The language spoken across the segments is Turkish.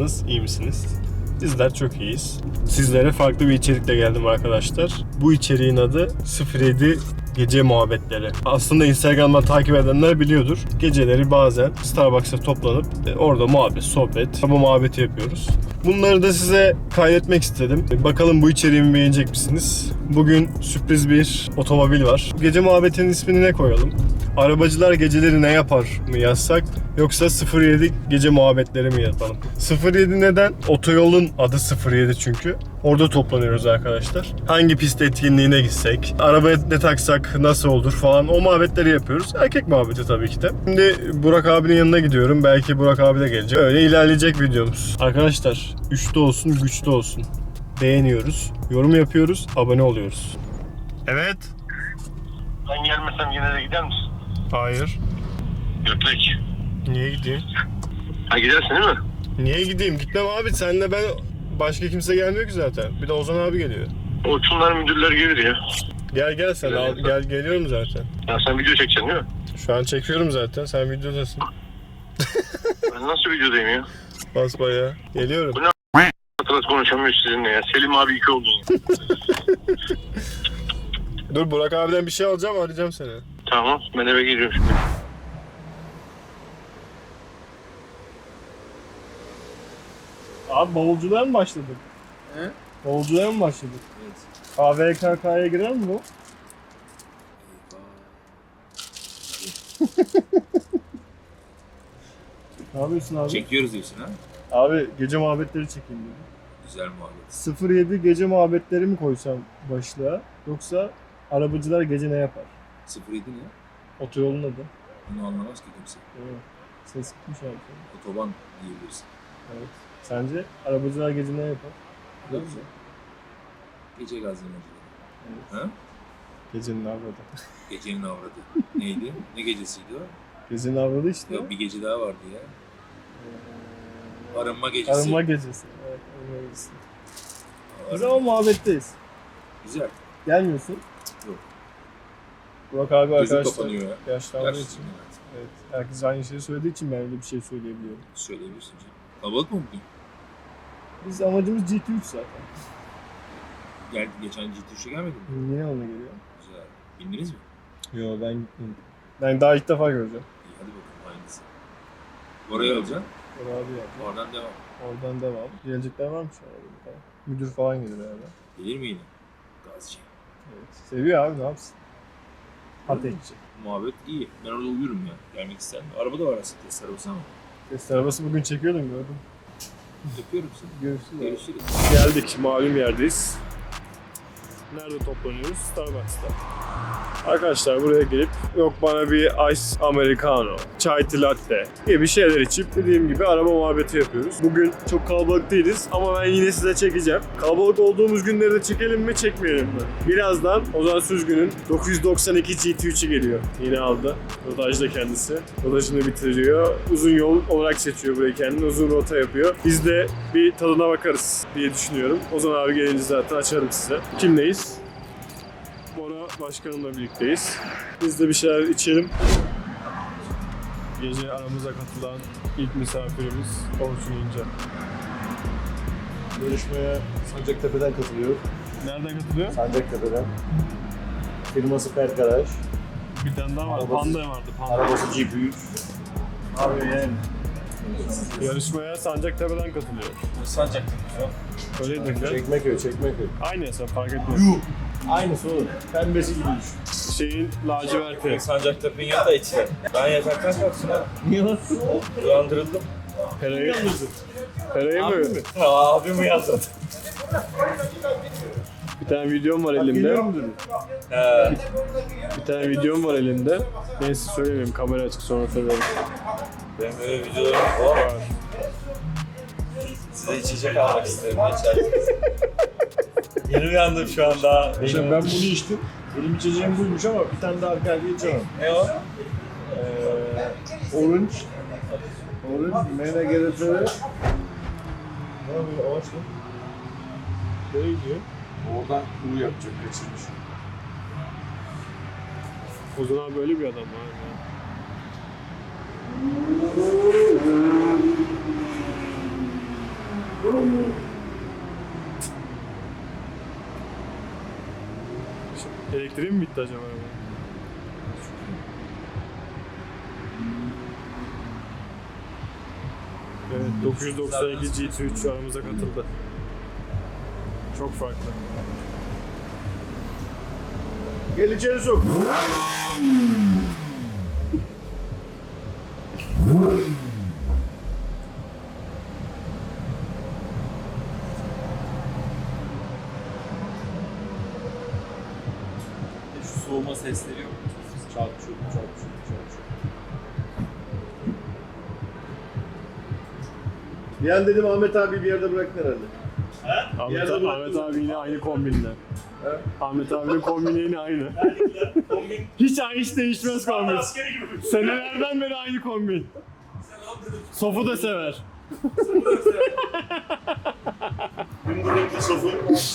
Nasılsınız? İyi misiniz? Bizler çok iyiyiz. Sizlere farklı bir içerikle geldim arkadaşlar. Bu içeriğin adı 07 Gece Muhabbetleri. Aslında Instagram'dan takip edenler biliyordur. Geceleri bazen Starbucks'a toplanıp e, orada muhabbet, sohbet, bu muhabbeti yapıyoruz. Bunları da size kaydetmek istedim. E, Bakalım bu içeriğimi beğenecek misiniz? Bugün sürpriz bir otomobil var. Gece muhabbetinin ismini ne koyalım? Arabacılar geceleri ne yapar mı yazsak yoksa 07 gece muhabbetleri mi yapalım? 07 neden? Otoyolun adı 07 çünkü. Orada toplanıyoruz arkadaşlar. Hangi pist etkinliğine gitsek, arabaya ne taksak nasıl olur falan o muhabbetleri yapıyoruz. Erkek muhabbeti tabii ki de. Şimdi Burak abinin yanına gidiyorum. Belki Burak abi de gelecek. Öyle ilerleyecek videomuz. Arkadaşlar üçlü olsun güçlü olsun. Beğeniyoruz, yorum yapıyoruz, abone oluyoruz. Evet. Ben gelmesem yine de gider misin? Hayır. Götlek. Niye gideyim? Ha gidersin değil mi? Niye gideyim? Gitmem abi. Senle ben başka kimse gelmiyor ki zaten. Bir de Ozan abi geliyor. Uçumlar müdürler gelir ya. Gel gel sen al, gel geliyorum zaten. Ya sen video çekeceksin değil mi? Şu an çekiyorum zaten. Sen videodasın. Ben nasıl videodayım ya? Basma ya. Geliyorum. Hatırlat konuşamıyoruz sizinle ya. Selim abi iki oldun. Dur Burak abiden bir şey alacağım arayacağım seni. Tamam ben eve geliyorum şimdi. Abi bavulculuğa mı başladık? He? Bavulculuğa mı başladık? Evet. KVKK'ya girer mi bu? Ne yapıyorsun abi? Çekiyoruz diyorsun ha? Abi gece muhabbetleri çekeyim dedim. Güzel muhabbet. 07 gece muhabbetleri mi koysam başlığa yoksa arabacılar gece ne yapar? 07 ne? Otoyolun adı. Bunu anlamaz ki kimse. Evet. Ses gitmiş abi. Otoban diyebilirsin. Evet. Sence arabacılar gece ne yapar? Ne. Gece gazlamacıları. Evet. Ha? Gecenin avradı. Gecenin avradı. Neydi? Ne gecesiydi o? Gecenin avradı işte. Ya bir gece daha vardı ya. Arınma gecesi. Arınma gecesi. Evet, arınma gecesi. Biz ama muhabbetteyiz. Güzel. Gelmiyorsun. Burak abi Gözüm arkadaşlar kapanıyor ya. yaşlandığı için. evet. Evet. Herkes aynı şeyi söylediği için ben öyle bir şey söyleyebiliyorum. Söyleyebilirsin canım. Kalabalık mı bugün? Biz amacımız GT3 zaten. Gel, geçen GT3'e gelmedin mi? Niye ona geliyor? Güzel. Bindiniz mi? Yo ben gitmedim. Ben daha ilk defa göreceğim. İyi hadi bakalım hangisi. Oraya alacaksın. Burak abi yaptı. Oradan devam. Oradan devam. Gelecekler varmış arada bir tane. Müdür falan gelir herhalde. Gelir mi yine? Gazici. Evet. Seviyor abi ne yapsın? Ateşçi. Muhabbet iyi. Ben orada uyurum ya. Gelmek isterim. Araba da var aslında test arabası ama. Test arabası bugün çekiyordum gördüm. Yapıyorum seni. Görüşürüz. Görüşürüz. Geldik malum yerdeyiz. Nerede toplanıyoruz? Starbucks'ta. Arkadaşlar buraya gelip yok bana bir ice americano, tea latte gibi şeyler içip dediğim gibi araba muhabbeti yapıyoruz. Bugün çok kalabalık değiliz ama ben yine size çekeceğim. Kalabalık olduğumuz günleri de çekelim mi çekmeyelim mi? Birazdan Ozan Süzgün'ün 992 GT3'ü geliyor. Yine aldı. Rodajda kendisi. Rodajını bitiriyor. Uzun yol olarak seçiyor burayı kendini. Uzun rota yapıyor. Biz de bir tadına bakarız diye düşünüyorum. Ozan abi gelince zaten açarım size. Kimleyiz? Başkanımla birlikteyiz. Biz de bir şeyler içelim. Gece aramıza katılan ilk misafirimiz Orçun İnce. Görüşmeye Sancaktepe'den katılıyor. Nereden katılıyor? Sancaktepe'den. Firması Perkaraj. Bir tane daha var. Arabası- Panda vardı. Panda. Arabası GP3. Abi yani. Yarışmaya Sancaktepe'den katılıyor. Sancaktepe. Öyle. Çekmeköy, Çekmeköy. Aynı hesap fark etmez. Aynısı oğlum. Pembesi gibi düşün. Şeyin laciverti. Sancaktepe'nin yanında içine. Ben yataktan kalktım ha. Niye lan? Uyandırıldım. Pera'yı Pera'yı mı? Abim uyandırdı. Bir tane videom var elimde. He. Bir tane videom var elimde. Neyse söylemeyeyim kamera açık sonra söylerim. Benim böyle videolarım var. Size içecek almak isterim. İçersiniz. Yeni uyandım şu anda. Şimdi ben bunu içtim. Benim içeceğim buymuş ama bir tane daha arkaya içemem. Ne o? Ee, orange. Orange. Mene geretere. Ne yapıyor? Ağaç mı? Nereye gidiyor? Oradan kuru yapacak. Kaçırmış. Ozan abi böyle bir adam var ya. Elektriği mi bitti acaba? Evet 992 GT3 aramıza katıldı. Çok farklı. Gel içeri soğuma sesleri yok. Çat çut çat çut çat çut. Bir an dedim Ahmet abi bir yerde bıraktın herhalde. Ahmet, Yerde Ahmet bıraktın. abi yine aynı kombinle. Ahmet abinin kombini yine aynı. hiç hiç değişmez kombin. Senelerden beri aynı kombin. Sofu da sever. Dün buradaki sofu.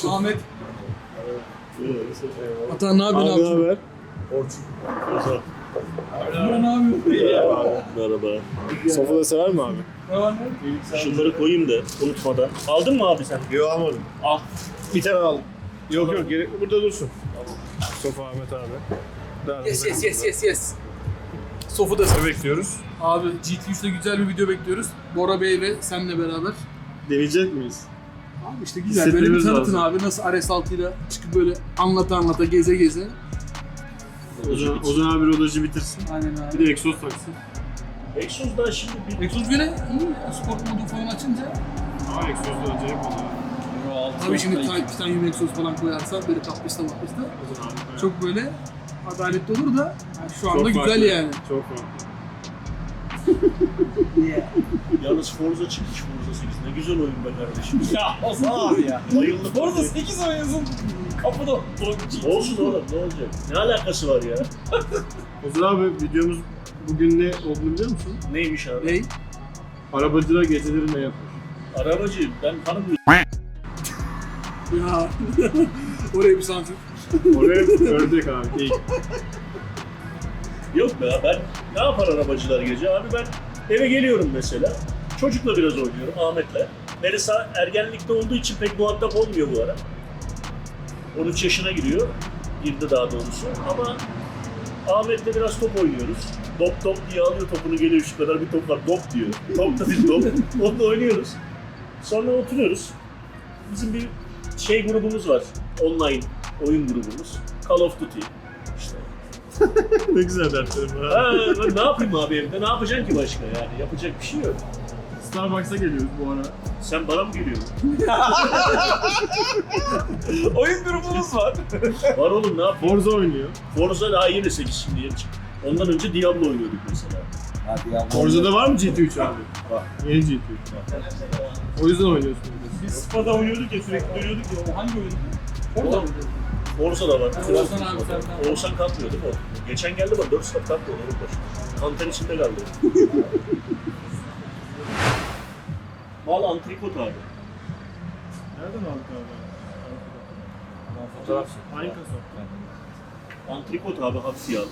Ahmet. Atan ne yapıyorsun Abi abi? haber? Burhan ne yapıyorsun? Merhaba. Sofu da sever mi abi? Ne var ne? Şunları koyayım da unutmadan. Aldın mı abi sen? Yok almadım. Al. Bir tane aldım. Yok yok gerek burada dursun. Sofu Ahmet abi. Yes yes yes yes yes. Sofu da bekliyoruz. Abi GT3'te güzel bir video bekliyoruz. Bora Bey ve senle beraber. Deneyecek miyiz? İşte güzel böyle bir tanıtın lazım. abi nasıl RS6 ile çıkıp böyle anlata anlata geze geze. Ozan, Ozan abi rodajı bitirsin. Aynen Bir abi. de egzoz taksın. Exos'dan şimdi bir... Exos gene iyi sport modu falan açınca. Ama egzoz da acayip oluyor. Tabii şimdi Type Titanium Exos falan koyarsa böyle Ozan abi. çok böyle adaletli olur da yani şu anda Çok güzel farklı. yani. Çok farklı. Yalnız Forza çıkmış Forza 8. Ne güzel oyun be kardeşim. Ya Ozan abi ya. Bayıldım. Orada 8 oyuncusun kapıda Olsun oğlum ne olacak? Ne alakası var ya? Ozan abi videomuz bugün ne olduğunu biliyor musun? Neymiş abi? Ney? Arabacılar geceleri ne yapmış? Arabacı ben tanımıyorum. Ya oraya bir sansür. Oraya ördek abi. İlk. Yok be ben ne yapar arabacılar gece? Abi ben eve geliyorum mesela. Çocukla biraz oynuyorum Ahmet'le. Melisa ergenlikte olduğu için pek muhatap olmuyor bu ara. 13 yaşına giriyor. Girdi daha doğrusu. Ama Ahmet'le biraz top oynuyoruz. Dop top diye alıyor topunu geliyor şu kadar bir top var. Dop diyor. Top da değil dop. Onunla oynuyoruz. Sonra oturuyoruz. Bizim bir şey grubumuz var. Online oyun grubumuz. Call of Duty. Ne güzel dertlerim var. Ha, ben ne yapayım abi evde? Ne yapacaksın ki başka yani? Yapacak bir şey yok. Starbucks'a geliyoruz bu ara. Sen bana mı geliyorsun? Oyun grubumuz var. Var oğlum ne yapayım? Forza oynuyor. Forza daha yeni 8 şimdi yeni çıktı. Ondan önce Diablo oynuyorduk mesela. Hadi ya. Forza'da var mı GT3 abi? Var. Yeni GT3. O yüzden oynuyorsun. Biz Spa'da oynuyorduk ya sürekli dönüyorduk ya. Hangi oyun? Orada mı? Forza da var. Oğuzhan abi senden. Oğuzhan kalkmıyor değil mi o? Geçen geldi bak 4 saat kalkmıyor onun başı. Kanter içinde kaldı. Mal antrikot abi. Nereden aldık abi? Fotoğraf. Kasa. Antrikot abi hafif yağlı.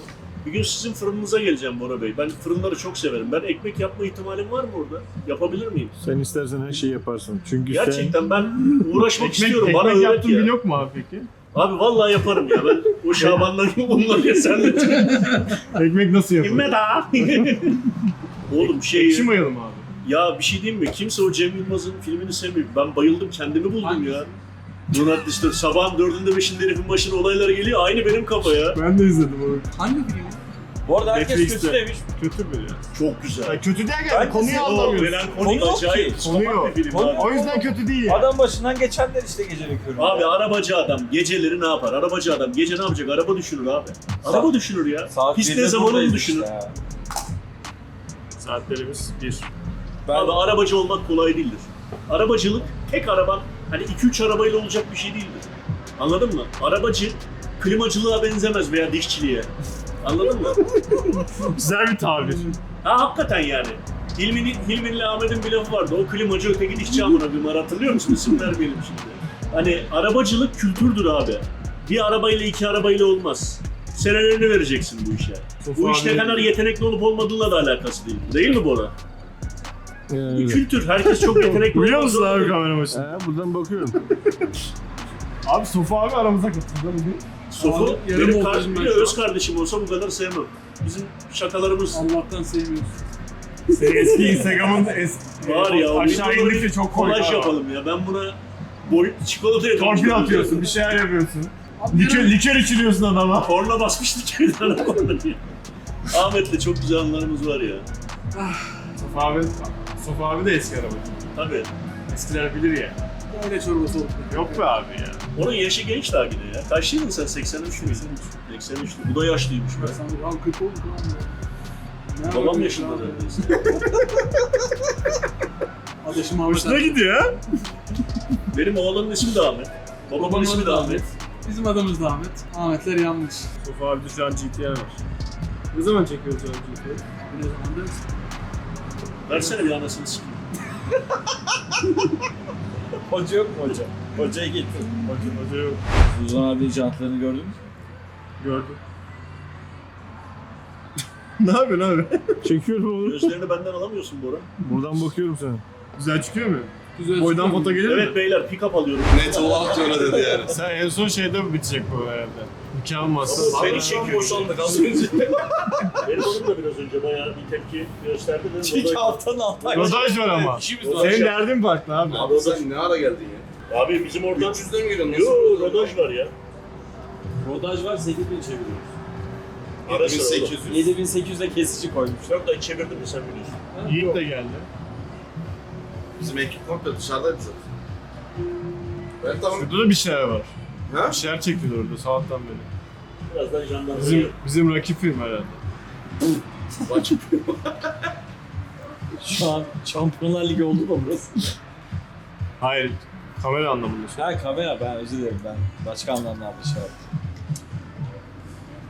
Bir gün sizin fırınınıza geleceğim Bora Bey. Ben fırınları çok severim. Ben ekmek yapma ihtimalim var mı orada? Yapabilir miyim? Sen istersen her şeyi yaparsın. Çünkü Gerçekten ben uğraşmak sen... istiyorum. ekmek Bana öğret yaptığın ya. bir yok mu abi peki? Abi vallahi yaparım ya. Ben o Şaban'la bunları ya senle Ekmek nasıl yapılır? İnme daha. Oğlum şey... Ekşimayalım abi. Ya bir şey diyeyim mi? Kimse o Cem Yılmaz'ın filmini sevmiyor. Ben bayıldım. Kendimi buldum Hangisi? ya. Donat işte sabahın dördünde beşinde herifin başına olaylar geliyor. Aynı benim kafa ya. Ben de izledim onu. Hangi film? Bu arada herkes Netflix'te. kötü demiş. Kötü mü ya? Çok güzel. ya kötü derken Ben konuyu o- anlamıyorsun. melankolik Konu yok acayip. ki. Konu yok. bir film Konu abi. O yüzden kötü değil ya. Adam başından geçenler işte gecenin köründe. Abi arabacı adam geceleri ne yapar? Arabacı adam gece ne yapacak? Araba düşünür abi. Araba düşünür ya. Saat birde zaman onu buradayız düşünür. işte ya. Saatlerimiz bir. Ben Abi arabacı olmak kolay değildir. Arabacılık tek araban hani 2-3 arabayla olacak bir şey değildir. Anladın mı? Arabacı klimacılığa benzemez veya dişçiliğe. Anladın mı? Güzel bir tabir. Ha hakikaten yani. Hilmi'nin, Hilmi'nin Ahmet'in bir lafı vardı. O klimacı öteki dişçi amına koyayım. var. Hatırlıyor musun? İsim vermeyelim şimdi. Hani arabacılık kültürdür abi. Bir arabayla iki arabayla olmaz. Senelerini vereceksin bu işe. Sofu Bu iş ne abi- kadar yetenekli olup olmadığıyla da alakası değil. Değil mi Bora? Bu kültür. Herkes çok yetenekli. Biliyor musun abi kamera başında? He buradan bakıyorum. abi Sofa abi aramıza katıldı bugün. Sofu yarım benim montajım kar- ben bir de şu öz an. kardeşim olsa bu kadar sevmem. Bizim şakalarımız Allah'tan sevmiyorsun. Senin eski Instagram'ın eski var ya. aşağı videoları indikçe çok komik kolaj abi. yapalım ya. Ben buna boy çikolata yapıyorum. Torpil atıyorsun, bir şeyler yapıyorsun. Likör, likör içiriyorsun adama. Korna basmıştık tane korna diye. Ahmet'le çok güzel anılarımız var ya. Sofa abi, Sofa abi de eski arabacı. Tabii. Eskiler bilir ya. Aile çorbası oldu. Yok be abi ya. Onun yaşı genç daha yine ya. Kaçlıydın sen? 83 müydün? 83'lü. Bu da yaşlıymış be. Sen de al 40 oldu lan. Ne Babam yaşında abi? neredeyse. Ahmet. Hoşuna gidiyor ha? Benim oğlanın ismi de Ahmet. Babamın ismi de da Ahmet. Bizim adımız da Ahmet. Ahmetler yanlış. Sofa abi de şu an GTR var. Ne zaman çekiyoruz şu an GTR? Bir o zaman da Versene bir anasını sikeyim. Hoca yok mu hoca? Hocayı getir. Hoca, hoca yok. Uzan abi jantlarını gördün mü? Gördüm. ne yapıyorsun abi? Çekiyorum oğlum. Gözlerini benden alamıyorsun Bora. Buradan bakıyorum sana. Güzel çıkıyor mu? güzel Boydan foto gelir mi? Evet beyler pick up alıyorum. Net olan öyle dedi yani. Sen en son şeyde mi bitecek bu herhalde? Olmazsa. Ama beni çekiyor. boşandık az önce. Benim oğlum da biraz önce bayağı bir tepki gösterdi. Dedim, İki Rodaj- haftanın altı ay. Rodaj var ama. Rodaj Senin yap- derdin farklı abi. Abi sen ne ara geldin ya? Abi bizim oradan... 300'den mi geliyorsun? Yo rodaj var ya. Rodaj var 8000 çeviriyoruz. Ara sıra oğlum. 7800. 7800'e kesici koymuşlar. Dört ay çevirdim mi sen biliyorsun. Yiğit de geldi. Bizim ekip komple dışarıdaydı zaten. Ben tamam. Şurada da bir şeyler var. Ha? Bir şeyler çekiyor orada sabahtan beri. Birazdan jandarma Bizim, bizim rakip film herhalde. Bak. Şu an Şampiyonlar Ligi oldu mu burası? Hayır. Kamera anlamında. ha kamera ben özür dilerim ben. Başka anlamlarda şey yaptım.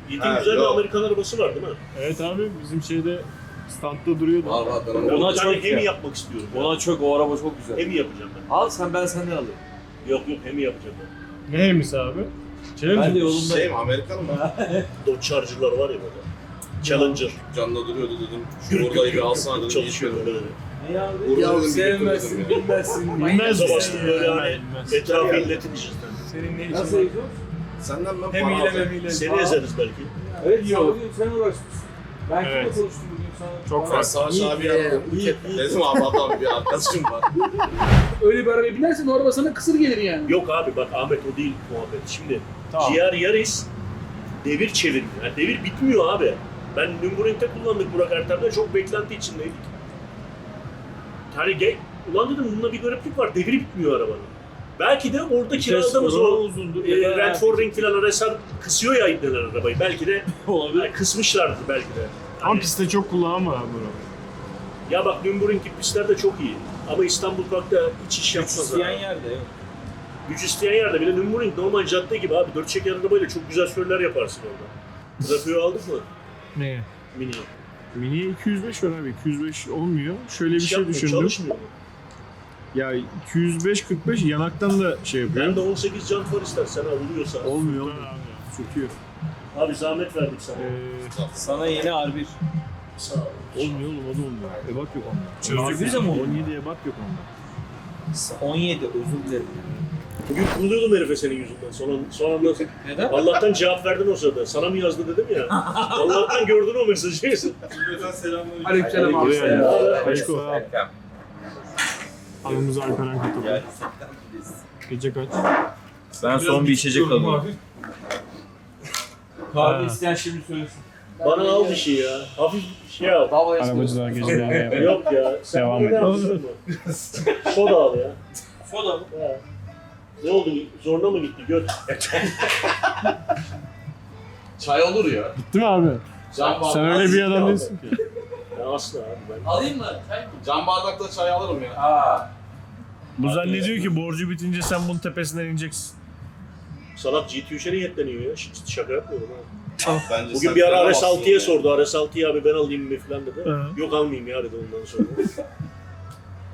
Yiğit'in Ha, güzel bir yok. Amerikan arabası var değil mi? Evet abi bizim şeyde standta duruyordu. Var var ben Ben onu. Ona bir tane çok hemi ya. yapmak istiyorum. ya. Ona çok o araba çok güzel. Hemi yapacağım ben. Al sen ben senden alayım. Yok yok hemi yapacağım ben. Ne hemisi abi? Challenge Ben de mi? yolunda. Şey mi Amerikan mı? Dodge Charger'lar var ya böyle. Challenger. Canlı duruyordu dedim. Şu gürül bir alsana dedim. Çalışıyor böyle. Ne ya? Vurdu Ya sevmezsin, bilmezsin. Bilmez bastım böyle hani etrafı illetin işte. Senin ne işin Nasıl var? Senden ben para memiyle. Seni ezeriz belki. Evet Yok. Sen uğraşmışsın. Ben kimle Evet. konuştum bugün sana? Çok Ben farklı. Savaş İyi, abi iyi, yandım. iyi. Dedim abi adam bir arkadaşım var. Öyle bir arabaya binersen o araba sana kısır gelir yani. Yok abi bak Ahmet o değil muhabbet. Şimdi Tamam. GR Yaris devir çevirmiyor. Yani devir bitmiyor abi. Ben Nürburgring'de kullandık Burak Ertem'de çok beklenti içindeydik. Hani ge- ulan dedim bunda bir gariplik var. Devir bitmiyor arabanın. Belki de orada kiraladığımız o uzundur. e, Redford Ring falan RSR kısıyor ya ibneler arabayı. Belki de olabilir. yani kısmışlardır belki de. Ama Hani- pistte çok kullanma abi bunu. Ya bak Nürburgring pistler de çok iyi. Ama İstanbul Park'ta hiç iş yapmaz. İsteyen abi. yerde yok. Güç isteyen yerde bile Nürburgring normal cadde gibi abi. Dört çeker arabayla çok güzel sürüler yaparsın orada. Trafiği aldık mı? Ne? Mini. Mini 205 var abi. 205 olmuyor. Şöyle bir Hiç şey yapmıyor, düşündüm. Çalışmıyor mu? Ya 205-45 yanaktan da şey yapıyor. Ben de 18 jant var istersen alıyorsa. Olmuyor. Olmuyor. Söküyor. Abi zahmet verdik sana. Ee, Sana yeni R1. Sağ ol. olmuyor oğlum o da olmuyor. Ebat yok onda. Çözdük biz ama. 17 ebat yok onda. 17 özür dilerim. Bugün kuruluyordum herife senin yüzünden. Son, an, son anda Neden? Allah'tan cevap verdin o sırada. Sana mı yazdı dedim ya. Allah'tan gördün o mesajı. Cümleten selamünaleyküm. Aleykümselam abi. Abi, Aşko. Anamızı Alperen katıldı. Gece kaç? Ben son bir içecek alıyorum. Kahve Ha. isteyen şimdi söylesin. Bana al bir şey ya. Hafif şey al. Arabacılar gecelerine yapıyor. Yok ya. Sen Devam bana et. Soda al ya. Soda mı? Ha. Ne oldu? Zoruna mı gitti? Göt. Çay olur ya. Gitti mi abi? Cam bardak. Sen öyle bir adam değilsin ki. Ya asla abi ben. Alayım mı? Çay mı? Cam bardakta çay alırım ya. Aa. Bu zannediyor ki borcu bitince sen bunun tepesinden ineceksin. Salak GT3'e niyetleniyor ya. Ş- Şaka yapmıyorum ha. Bence Bugün bir ara frene RS6'ya bastın ya. sordu. RS6'yı abi ben alayım mı falan dedi. Hı. Yok almayayım ya dedi ondan sonra.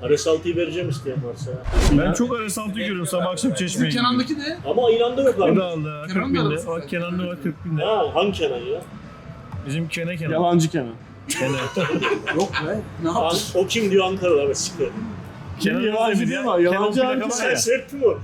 RS6'yı vereceğim isteyen varsa. Ben çok RS6 görüyorum sabah akşam Bizim çeşmeye gidiyorum. Kenan'daki de Ama İran'da yok O abi. da aldı ha, 40 Kenan da binde. arası Bak Kenan'da var 40 binde. Ha hangi Kenan ya? Bizim Kene Kenan. Yalancı Kenan. Yok be. Ne An- yaptın? o kim diyor Ankara'da abi siktir. Kenan yabancı değil mi? Kenan plaka var Sen sert mi o?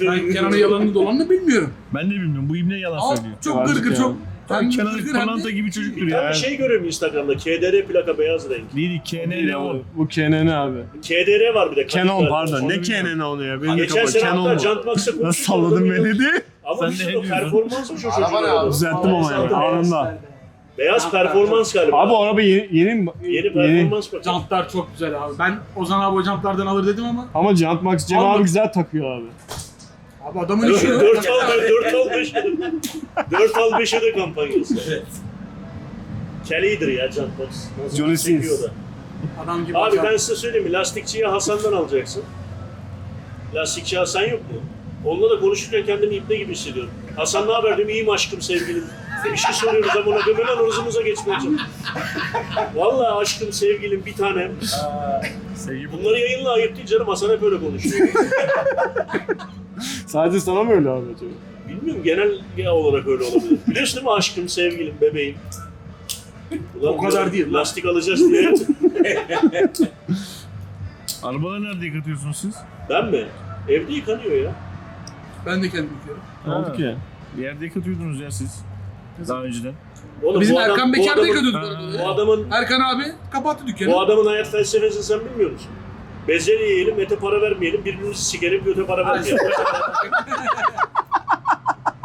Ben Kenan'ın yalanını dolanını bilmiyorum. Ben de bilmiyorum. Bu ibne yalan Ama söylüyor. çok gırgır Kenan. çok. Hem Kenan gırgır hem Pırlanta de gibi çocuktur Ben ya. bir şey görüyorum Instagram'da. KDR plaka beyaz renk. Değil KNL o. Bu Kenan abi. KDR var bir de. Canon Kadınlar. pardon. Ne. Kenan onu ya? Benim de Geçen kafa sene Canon hatta mu? Jantmax'a Nasıl konuştuk. salladın orada beni diye. Ama Sen bir ne sürü diyorsun? performansmış o Araba çocuğun. ne abi? Düzelttim ama yani anında. Beyaz performans galiba. Abi o araba yeni, yeni, mi? Yeni performans bak. jantlar çok güzel abi. Ben Ozan abi o jantlardan alır dedim ama Ama Jant Max Cem abi güzel takıyor abi. abi adamın işi yok. 4 al 4 al 5 4 al 5 de kampanyası. Kelly'dir ya Jantmax. Nasıl Johnny Sins. da. Adam gibi Abi adam. ben size söyleyeyim mi? Lastikçiyi Hasan'dan alacaksın. Lastikçi Hasan yok mu? Onunla da konuşurken kendimi ipne gibi hissediyorum. Hasan ne haber diyorum, iyiyim aşkım sevgilim. Bir şey soruyoruz ama ona diyorum hemen hırzımıza geçmeye çalışıyorum. Vallahi aşkım sevgilim bir tanem. Sevgi bu. Bunları yayınla ayıp değil canım Hasan hep öyle konuşuyor. Sadece sana mı öyle abi acaba? Bilmiyorum genel olarak öyle olabilir. Biliyorsun değil mi aşkım, sevgilim, bebeğim? Ulan O kadar değil lan. Lastik alacağız diye. Arabaları nerede yıkatıyorsunuz siz? ben mi? Evde yıkanıyor ya. Ben de kendim yıkıyorum. Ne oldu ki? Bir yerde yıkatıyordunuz ya siz. Daha önceden. Oğlum, Bizim bu adam- Erkan bu Bekar da adamın- yıkıyorduk Ha. bu Bu adamın Erkan abi kapattı dükkanı. Bu adamın hayat felsefesini sen bilmiyor musun? Bezelye yiyelim, ete para vermeyelim, birbirimizi sikelim, göte para vermeyelim.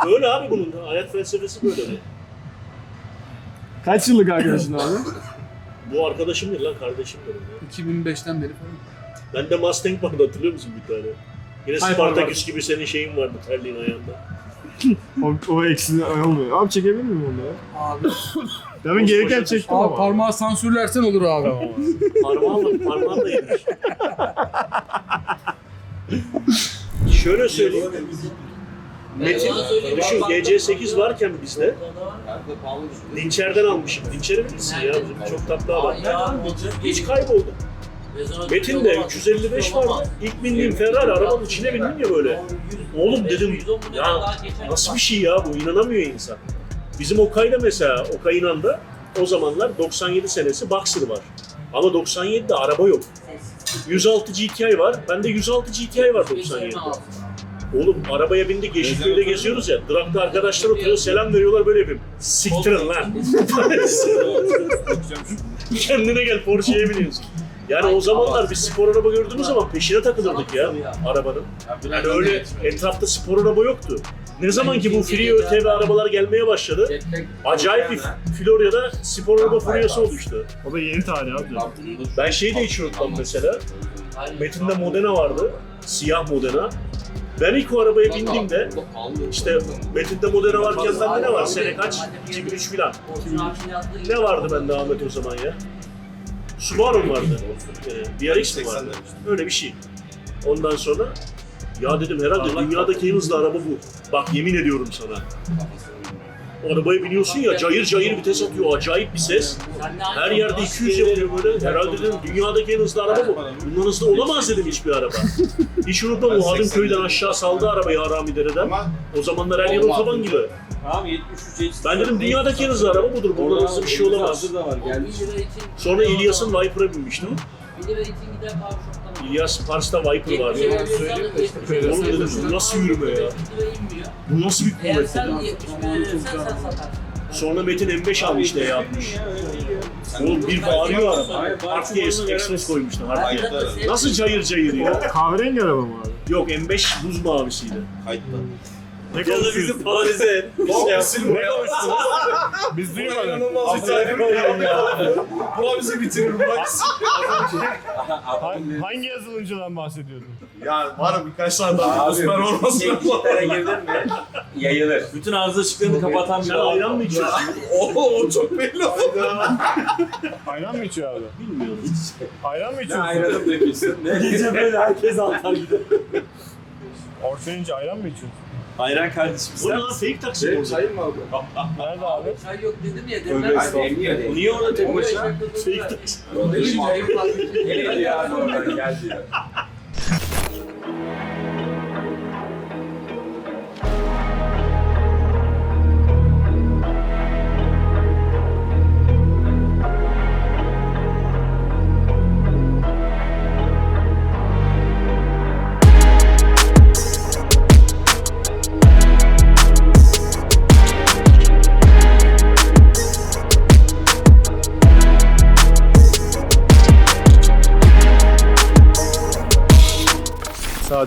böyle abi bunun da, hayat felsefesi böyle. Kaç yıllık arkadaşın abi? Bu arkadaşım değil lan, kardeşim benim ya. 2005'ten beri falan. Bende Mustang vardı hatırlıyor musun bir tane? Yine Hayır, Spartaküs gibi senin şeyin vardı terliğin ayağında. O, o eksi olmuyor. Abi çekebilir miyim onu ya? Abi, Demin gereken çektim abi ama. parmağı sansürlersen olur abi. Parmağınla, parmağın da yemiş. Şöyle söyleyeyim. Metin, düşün GC8 varken bizde Dinçer'den almışım. Dinçer'i bilirsin ya bizim çok tatlı adam. Hiç kayboldu. Metin de 355 vardı. İlk bindiğim Ferrari arabanın içine bindim ya böyle. Oğlum dedim ya nasıl bir şey ya bu inanamıyor insan. Bizim Okay'da mesela Okay'ın o zamanlar 97 senesi Boxer var. ama 97'de araba yok. 106 GTI var. Bende 106 GTI var 97'de. Oğlum arabaya bindik Yeşilköy'de geziyoruz ya. Durakta arkadaşlar oturuyor selam veriyorlar böyle yapayım. Siktirin lan. Kendine gel Porsche'ye biniyorsun. Yani o zamanlar bir spor araba gördüğümüz zaman peşine takılırdık ya arabanın. Yani öyle etrafta spor araba yoktu. Ne zaman ki bu Free ÖTV arabalar gelmeye başladı, acayip bir Florya'da spor araba furyası oluştu. O da yeni tarih abi. Ben şeyi de hiç unutmam mesela. Metin'de Modena vardı, siyah Modena. Ben ilk o arabaya bindiğimde işte Metin'de Modena varken bende ne var? Sene kaç? 2003 filan. Ne vardı bende Ahmet o zaman ya? Subaru'm vardı. Ee, DRX mi vardı? Öyle bir şey. Ondan sonra ya dedim herhalde dünyadaki en hızlı araba bu. Bak yemin ediyorum sana. O arabaya biniyorsun ya cayır cayır vites atıyor. Acayip bir ses. Her yerde 200 yapıyor böyle. Herhalde dedim dünyadaki en hızlı araba bu. Bundan hızlı olamaz dedim hiçbir araba. Hiç unutmam o Hadımköy'den aşağı saldı arabayı Haramidere'den. O zamanlar her yer otoban gibi. Tamam 73 Ben dedim dünyadaki en hızlı araba budur. Bundan hızlı bir şey olamaz. Sonra İlyas'ın Viper'a binmiştim. 1 lira için gider shop'tan. İlyas Pars'ta Viper vardı. Oğlum dedim bu nasıl yürüme ya? 1 lira inmiyor. Bu nasıl bir kuvvet sen dedim. 70 lira verirsen sen satarsın. Sonra Metin M5 almıştı E60. Oğlum bir bağırıyor araba. Harf diye Express koymuştum harf diye. Nasıl cayır cayır ya? Kahverengi araba mı abi? Yok M5 buz mavisiydi. Kayıtlı. Ne Ya da bizi konuşuyorsun? polarize et. Bir şey. Ne konuştunuz? Biz duymadık. İnanılmaz bir tane ya. Bizi bitirir bırak. Ha- Hangi yazılımcıdan bahsediyordun? Ya var birkaç tane daha. Abi, Osman olmasın. Tekniklere girdin mi? Yayılır. Bütün arıza ışıklarını kapatan bir Sen ayran mı içiyorsun? Oo o çok belli oldu. Ayran mı içiyor abi? Bilmiyorum. Ayran mı Ne içiyorsun? ayranım dökülsün ne? Gece böyle herkes atar gider. Ortayınca ayran mı içiyorsun? Ayran kardeşim Bu ne sen. lan fake taksi mi? Çayın mı abi? Nerede abi? Çay yok dedim ya Tövbe estağfurullah. Niye orada tek başına? Fake taksi. Nereye ya? Oradan geldi ya.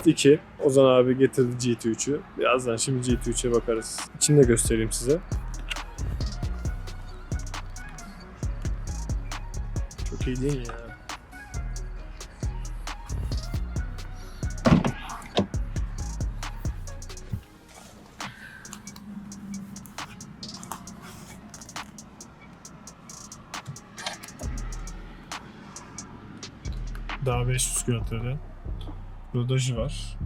Saat 2. Ozan abi getirdi GT3'ü. Birazdan şimdi GT3'e bakarız. İçini de göstereyim size. Çok iyi değil mi ya? Daha 500 kilometrede rodajı var.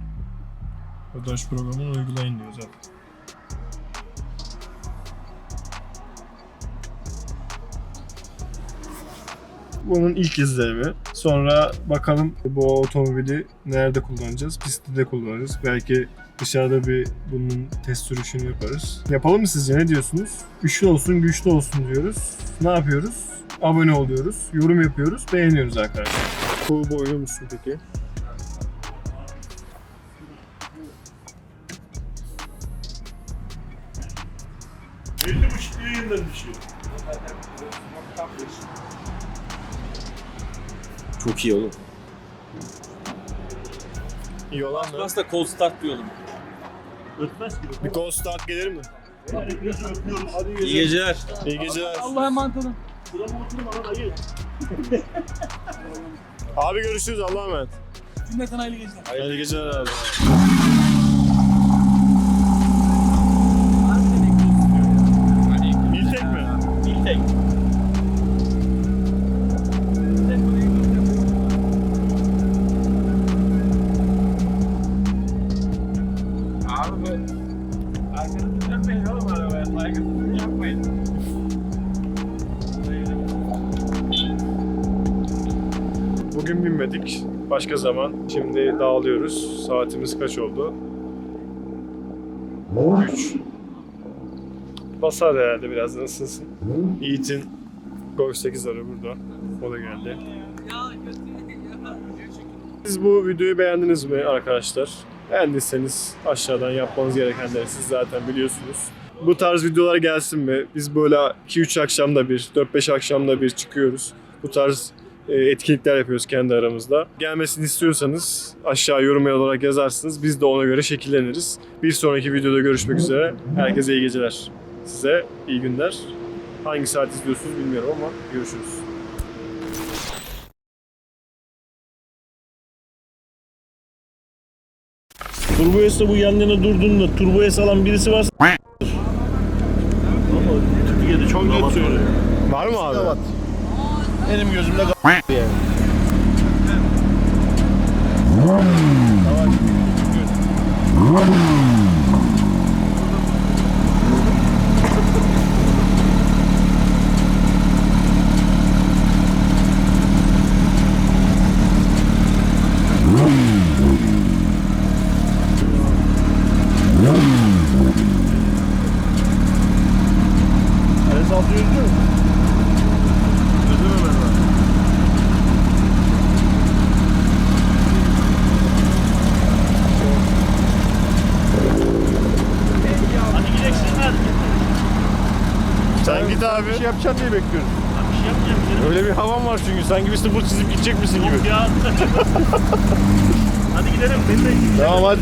Rodaj programını uygulayın diyor zaten. Bunun ilk izlenimi. Sonra bakalım bu otomobili nerede kullanacağız? Pistte de kullanırız. Belki dışarıda bir bunun test sürüşünü yaparız. Yapalım mı sizce? Ne diyorsunuz? Güçlü olsun, güçlü olsun diyoruz. Ne yapıyoruz? Abone oluyoruz, yorum yapıyoruz, beğeniyoruz arkadaşlar. Bu boylu musun peki? Belli buçuk yayından düşüyor. Çok iyi oğlum. İyi olan mı? Aslında cold start diyorum. Ötmez ki. Bir gol start gelir mi? Hadi İyi geceler. İyi geceler. Allah'a emanet olun. Buramı oturma lan ayı. Abi görüşürüz Allah'a emanet. Cümleten hayırlı geceler. Hayırlı geceler abi. Bugün binmedik. Başka zaman. Şimdi dağılıyoruz. Saatimiz kaç oldu? 3. Basar herhalde birazdan ısınsın. Yiğit'in Golf 8 arı burada. O da geldi. Siz bu videoyu beğendiniz mi arkadaşlar? Beğendiyseniz aşağıdan yapmanız gerekenleri siz zaten biliyorsunuz. Bu tarz videolar gelsin mi? Biz böyle 2-3 akşamda bir, 4-5 akşamda bir çıkıyoruz. Bu tarz etkinlikler yapıyoruz kendi aramızda. Gelmesini istiyorsanız aşağı yorum olarak yazarsınız. Biz de ona göre şekilleniriz. Bir sonraki videoda görüşmek üzere. Herkese iyi geceler. Size iyi günler. Hangi saat izliyorsunuz bilmiyorum ama görüşürüz. Turbo S'te bu yan yana durduğunda Turbo S alan birisi varsa Ama Türkiye'de çok söylüyor. Var mı abi? Benim gözümde yani. RS 600 mü? Ödememen lazım. Hadi gideceksin hadi. Sen git abi. Bir şey yapacaksın diye bekliyoruz. Bir şey yapmayacağım seni. Öyle bir havan var çünkü. Sanki bir sıfır çizip gidecek misin gibi. Yok ya. hadi gidelim. Beni de Tamam hadi.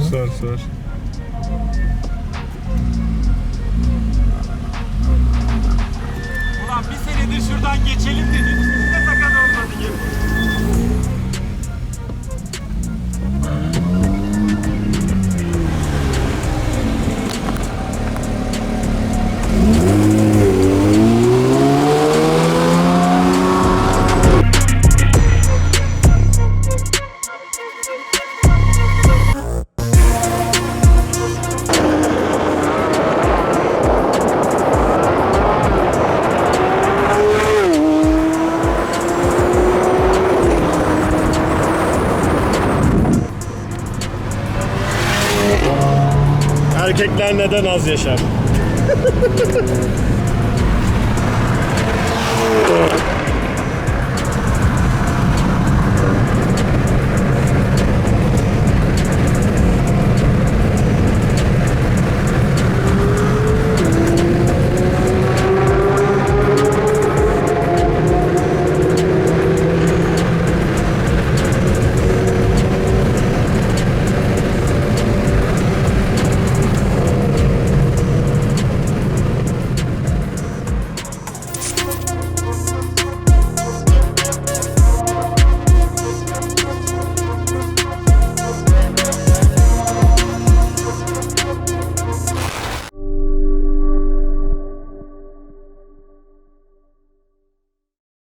Mı? Sar sar. Ulan bir senedir şuradan geçelim dedik. Neden az yaşar?